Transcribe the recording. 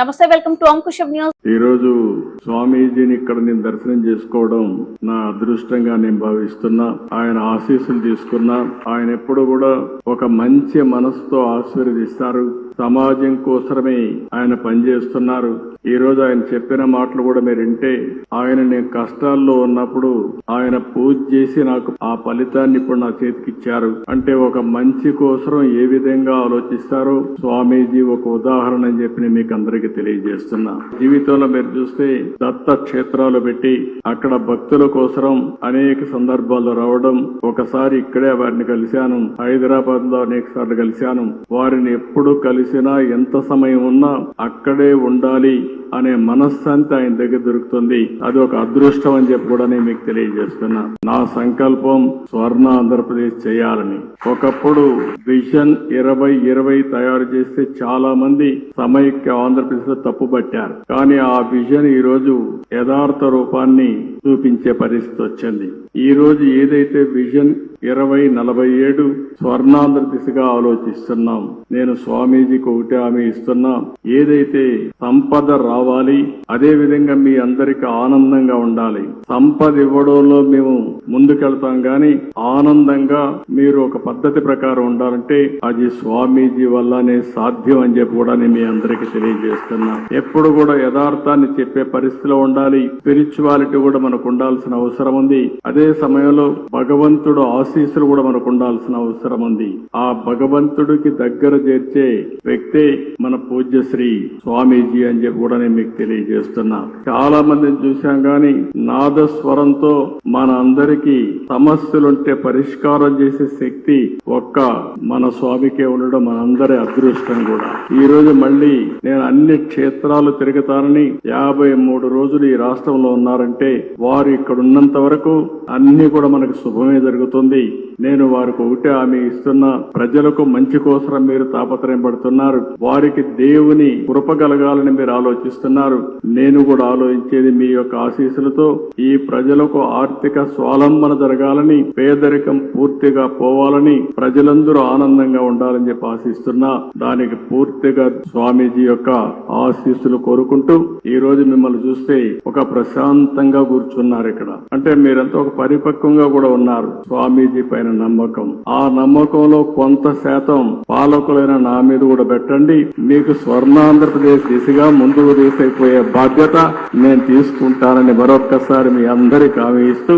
నమస్తే welcome to Ankusam news. ఈరోజు స్వామీజీని ఇక్కడ నేను దర్శనం చేసుకోవడం నా అదృష్టంగా నేను భావిస్తున్నా. ఆయన ఆశీస్సులు తీసుకున్నా. ఆయన ఎప్పుడు కూడా ఒక మంచి మనసుతో ఆశీర్వదిస్తారు. సమాజం కోసమే ఆయన పనిచేస్తున్నారు. ఈ రోజు ఆయన చెప్పిన మాటలు కూడా మీరు వింటే ఆయన నేను కష్టాల్లో ఉన్నప్పుడు ఆయన పూజ చేసి నాకు ఆ ఫలితాన్ని ఇప్పుడు నా చేతికి ఇచ్చారు. అంటే ఒక మంచి కోసం ఏ విధంగా ఆలోచిస్తారో స్వామీజీ ఒక ఉదాహరణ అని చెప్పి నేను మీకు అందరికీ తెలియజేస్తున్నా. వీడియోలో మీరు చూస్తే దత్త క్షేత్రాలు పెట్టి అక్కడ భక్తుల కోసం అనేక సందర్భాల్లో రావడం ఒకసారి ఇక్కడే వారిని కలిశాను హైదరాబాద్లో అనేక సార్లు కలిశాను. వారిని ఎప్పుడు కలిసినా ఎంత సమయం ఉన్నా అక్కడే ఉండాలి అనే మనశ్శాంతి ఆయన దగ్గర దొరుకుతుంది. అది ఒక అదృష్టం అని చెప్పి కూడా నేను మీకు తెలియజేస్తున్నా. నా సంకల్పం స్వర్ణ ఆంధ్రప్రదేశ్ చేయాలని. ఒకప్పుడు విజన్ ఇరవై ఇరవై తయారు చేస్తే చాలా మంది సమైక్య ఆంధ్రప్రదేశ్లో తప్పుపట్టారు. కానీ ఆ విజన్ ఈ రోజు యథార్థ రూపాన్ని చూపించే పరిస్థితి వచ్చింది. ఈ రోజు ఏదైతే విజన్ ఇరవై నలభై ఏడు స్వర్ణాంధ్ర దిశగా ఆలోచిస్తున్నాం నేను స్వామీజీకి ఒకటే హామీ ఇస్తున్నా ఏదైతే సంపద రావాలి అదే విధంగా మీ అందరికి ఆనందంగా ఉండాలి. సంపద ఇవ్వడంలో మేము ముందుకెళ్తాం గాని ఆనందంగా మీరు ఒక పద్ధతి ప్రకారం ఉండాలంటే అది స్వామీజీ వల్లనే సాధ్యం అని చెప్పి కూడా నేను మీ అందరికి తెలియజేస్తున్నా. ఎప్పుడు కూడా యథార్థాన్ని చెప్పే పరిస్థితిలో ఉండాలి. స్పిరిచువాలిటీ కూడా మనకు ఉండాల్సిన అవసరం ఉంది. అదే సమయంలో భగవంతుడు ఆశీస్సులు కూడా మనకు ఉండాల్సిన అవసరం ఉంది. ఆ భగవంతుడికి దగ్గర చేర్చే వ్యక్తే మన పూజ్యశ్రీ స్వామీజీ అని చెప్పి కూడా నేను మీకు తెలియజేస్తున్నా. చాలా మందిని చూశాం గాని నాదస్వరంతో మన అందరికీ సమస్యలుంటే పరిష్కారం చేసే శక్తి ఒక్క మన స్వామికే ఉండడం మనందరి అదృష్టం కూడా. ఈ రోజు మళ్ళీ నేను అన్ని క్షేత్రాలు తిరుగుతానని యాభై మూడు రోజులు ఈ రాష్ట్రంలో ఉన్నారంటే వారు ఇక్కడ ఉన్నంత వరకు అన్ని కూడా మనకు శుభమే జరుగుతుంది. నేను వారికి ఒకటే హామీ ఇస్తున్నా ప్రజలకు మంచి కోసం మీరు తాపత్రయం పడుతున్నారు వారికి దేవుని కృప కలగాలని మీరు ఆలోచిస్తున్నారు. నేను కూడా ఆలోచించేది మీ యొక్క ఆశీస్సులతో ఈ ప్రజలకు ఆర్థిక స్వాలంబన జరగాలని పేదరికం పూర్తిగా పోవాలని ప్రజలందరూ ఆనందంగా ఉండాలని చెప్పి ఆశిస్తున్నా. దానికి పూర్తిగా స్వామీజీ యొక్క ఆశీస్సులు కోరుకుంటూ ఈ రోజు మిమ్మల్ని చూస్తే ఒక ప్రశాంతంగా కూర్చున్నారు ఇక్కడ. అంటే మీరంతా ఒక పరిపక్వంగా కూడా ఉన్నారు. స్వామీజీ పైన నమ్మకం. ఆ నమ్మకంలో కొంత శాతం పాలకులైన నా మీద కూడా పెట్టండి. మీకు స్వర్ణాంధ్రప్రదేశ్ దిశగా ముందుకు తీసుకుపోయే బాధ్యత నేను తీసుకుంటానని మరొక్కసారి మీ అందరికి హామీ ఇస్తూ